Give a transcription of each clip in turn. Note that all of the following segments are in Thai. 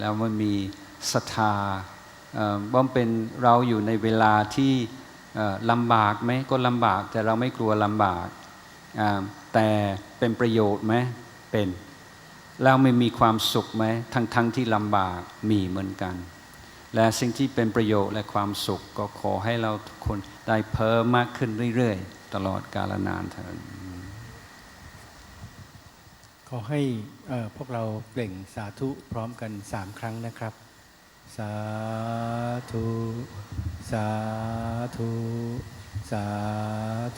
แล้วมันมีศรัทธาเอ่อว่าเป็นเราอยู่ในเวลาที่ลำบากไหมก็ลำบากแต่เราไม่กลัวลำบากแต่เป็นประโยชน์ไหมเป็นแล้วไม่มีความสุขไหมทั้งทั้งที่ลำบากมีเหมือนกัน และสิ่งที่เป็นประโยชน์และความสุขก็ขอให้เราทุกคนได้เพิ่มมากขึ้นเรื่อยๆ ตลอดกาลนานเถิด ขอให้พวกเราเปล่งสาธุพร้อมกันสามครั้งนะครับ สาธุ สาธุ สา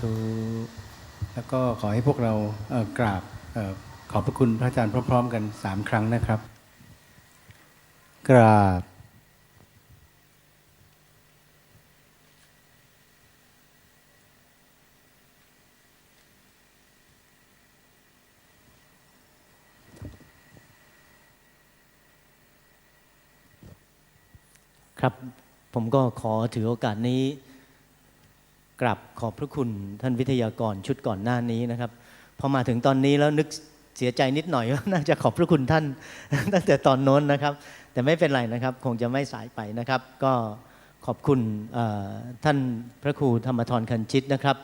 ธุ แล้วก็ขอให้พวกเรากราบขอบพระคุณพระอาจารย์พร้อม ๆ กันสามครั้งนะครับ กราบ ครับ ผมก็ขอถือโอกาสนี้กราบขอบพระคุณท่านวิทยากรชุดก่อนหน้านี้นะครับพอมาถึงตอนนี้แล้วนึกเสียใจนิดหน่อยว่าน่าจะขอบพระคุณท่าน ตั้งแต่ตอนโน้นนะครับ แต่ไม่เป็นไรนะครับ คงจะไม่สายไปนะครับ ก็ขอบคุณท่านพระครูธรรมทรคันชิตนะครับ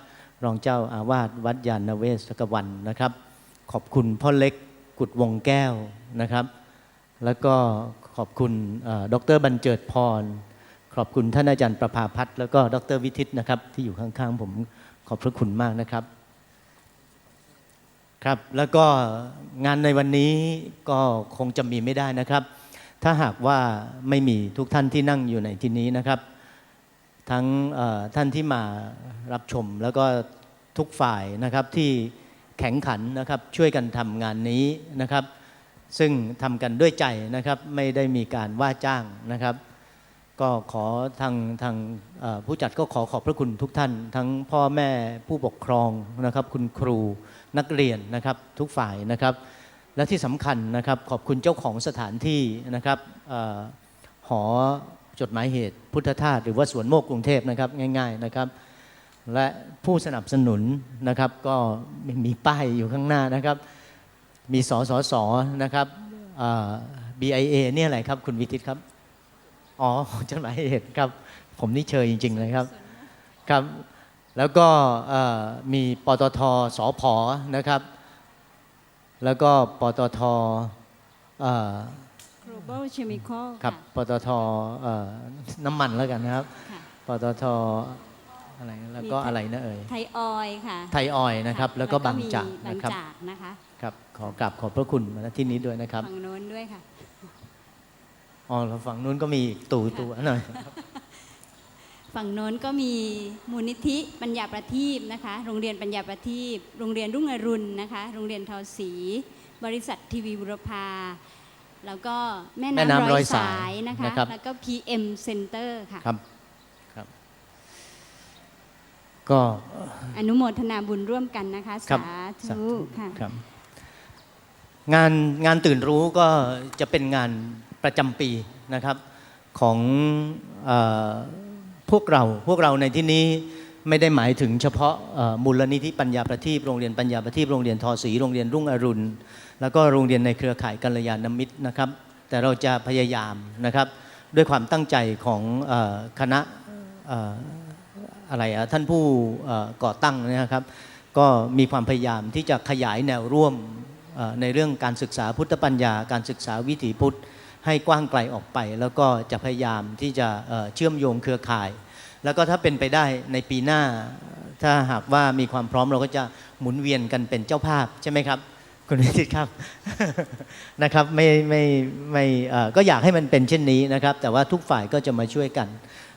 รองเจ้าอาวาสวัดยานเวศกวันนะครับ ขอบคุณพ่อเล็กกุดวงแก้วนะครับ แล้วก็ ขอบคุณเอ่อดรบรรเจิดพร ขอบคุณท่านอาจารย์ประภาพัฒน์แล้วก็ดรวิทิตนะครับ ที่อยู่ข้างๆผมขอบพระคุณมากนะครับ ครับแล้วก็งานในวันนี้ก็คงจะมีไม่ได้นะครับ ถ้าหากว่าไม่มีทุกท่านที่นั่งอยู่ในที่นี้นะครับ ทั้งท่านที่มารับชมแล้วก็ทุกฝ่ายนะครับที่แข็งขันนะครับช่วยกันทำงานนี้นะครับ ซึ่งทำกันด้วยใจนะครับ ไม่ได้มีการว่าจ้างนะครับ ก็ขอทางทางผู้จัดก็ขอขอบพระคุณทุกท่าน ทั้งพ่อแม่ผู้ปกครองนะครับ คุณครูนักเรียนนะครับทุกฝ่ายนะครับ และที่สำคัญนะครับขอบคุณเจ้าของสถานที่นะครับอหอจดหมายเหตุพุทธทาสหรือว่าสวนโมกกรุงเทพนะครับง่าย ๆนะครับ และผู้สนับสนุนนะครับก็มีป้ายอยู่ข้างหน้านะครับ มีสสสนะครับเอ่อ BIA เนี่ยอะไรครับ คุณวิทิตครับ อ๋อจดหมายเหตุครับ ผมนี่เชยจริง ๆ เลยครับครับ แล้วก็เอ่อมีปตทสอพอนะครับ แล้วก็ปตทเอ่อ global chemical ครับปตทเอ่อน้ำมันแล้วกันนะครับค่ะปตท อะไรแล้วก็อะไรนะเอ่ยไทยออยล์ค่ะ ไทยออยล์นะครับ แล้วก็บางจากบางนะครับจากนะคะครับขอกราบขอบพระคุณมาณที่นี้ด้วยนะครับฝั่งโน้นด้วยค่ะอ๋อเราฝั่งนู้นก็มีอีกตู่ตัวหน่อยฝั่งโน้นก็มีมูลนิธิปัญญาประทีปนะคะ โรงเรียนปัญญาประทีปโรงเรียนรุ่งอรุณนะคะ โรงเรียนทอศรีบริษัททีวีบุรพาแล้วก็แม่แม่น้ำน้ำร้ร้ออยยสาสายยนะคะนะครับแล้วก็ PM Center ค่ะครับครับ ก็อนุโมทนาบุญร่วมกันนะคะครับสาสาธุธุค่ะครับงานงานตื่นรู้ก็จะเป็นงานประจำปีนะครับของเออพวกเราพวกเราในที่นี้ไม่ได้หมายถึงเฉพาะเอ่อมูลนิธิปัญญาประทีปโรงเรียนปัญญาประทีปโรงเรียนทอศรีโรงเรียนรุ่งอรุณ แล้วก็โรงเรียนในเครือข่ายกัลยาณมิตรนะครับ แต่เราจะพยายามนะครับ ด้วยความตั้งใจของเออคณะเอะไรอะท่านผู้ก่อตั้งนะครับ ก็มีความพยายามที่จะขยายแนวร่วมในเรื่องการศึกษาพุทธปัญญา การศึกษาวิถีพุทธให้กว้างไกลออกไป แล้วก็จะพยายามที่จะเชื่อมโยงเครือข่าย แล้วก็ถ้าเป็นไปได้ในปีหน้า ถ้าหากว่ามีความพร้อมเราก็จะหมุนเวียนกันเป็นเจ้าภาพใช่ไหมครับคุณวิทิตครับนะครับไม่ไม่ไม่ก็อยากให้มันเป็นเช่นนี้นะครับ แต่ว่าทุกฝ่ายก็จะมาช่วยกัน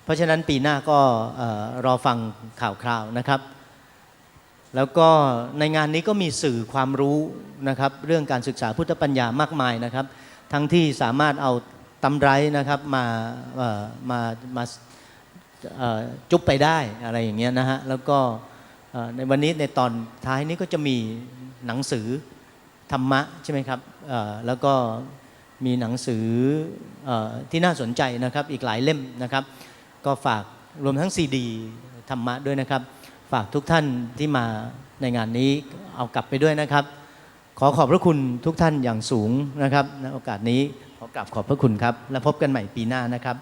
เพราะฉะนั้นปีหน้าก็รอฟังข่าวคราวนะครับ แล้วก็ในงานนี้ก็มีสื่อความรู้นะครับ เรื่องการศึกษาพุทธปัญญามากมายนะครับ ทั้งที่สามารถเอาตำไรนะครับมามามาจุบไปได้อะไรอย่างเงี้ยนะฮะแล้วก็ในวันนี้ในตอนท้ายนี้ก็จะมีหนังสือธรรมะใช่ไหมครับแล้วก็มีหนังสืออที่น่าสนใจนะครับอีกหลายเล่มนะครับ ก็ฝากรวมทั้งซีดีธรรมะด้วยนะครับ ฝากทุกท่านที่มาในงานนี้เอากลับไปด้วยนะครับ ขอขอบพระคุณทุกท่านอย่างสูงนะครับในโอกาสนี้ขอกลับขอบพระคุณครับ และพบกันใหม่ปีหน้านะครับ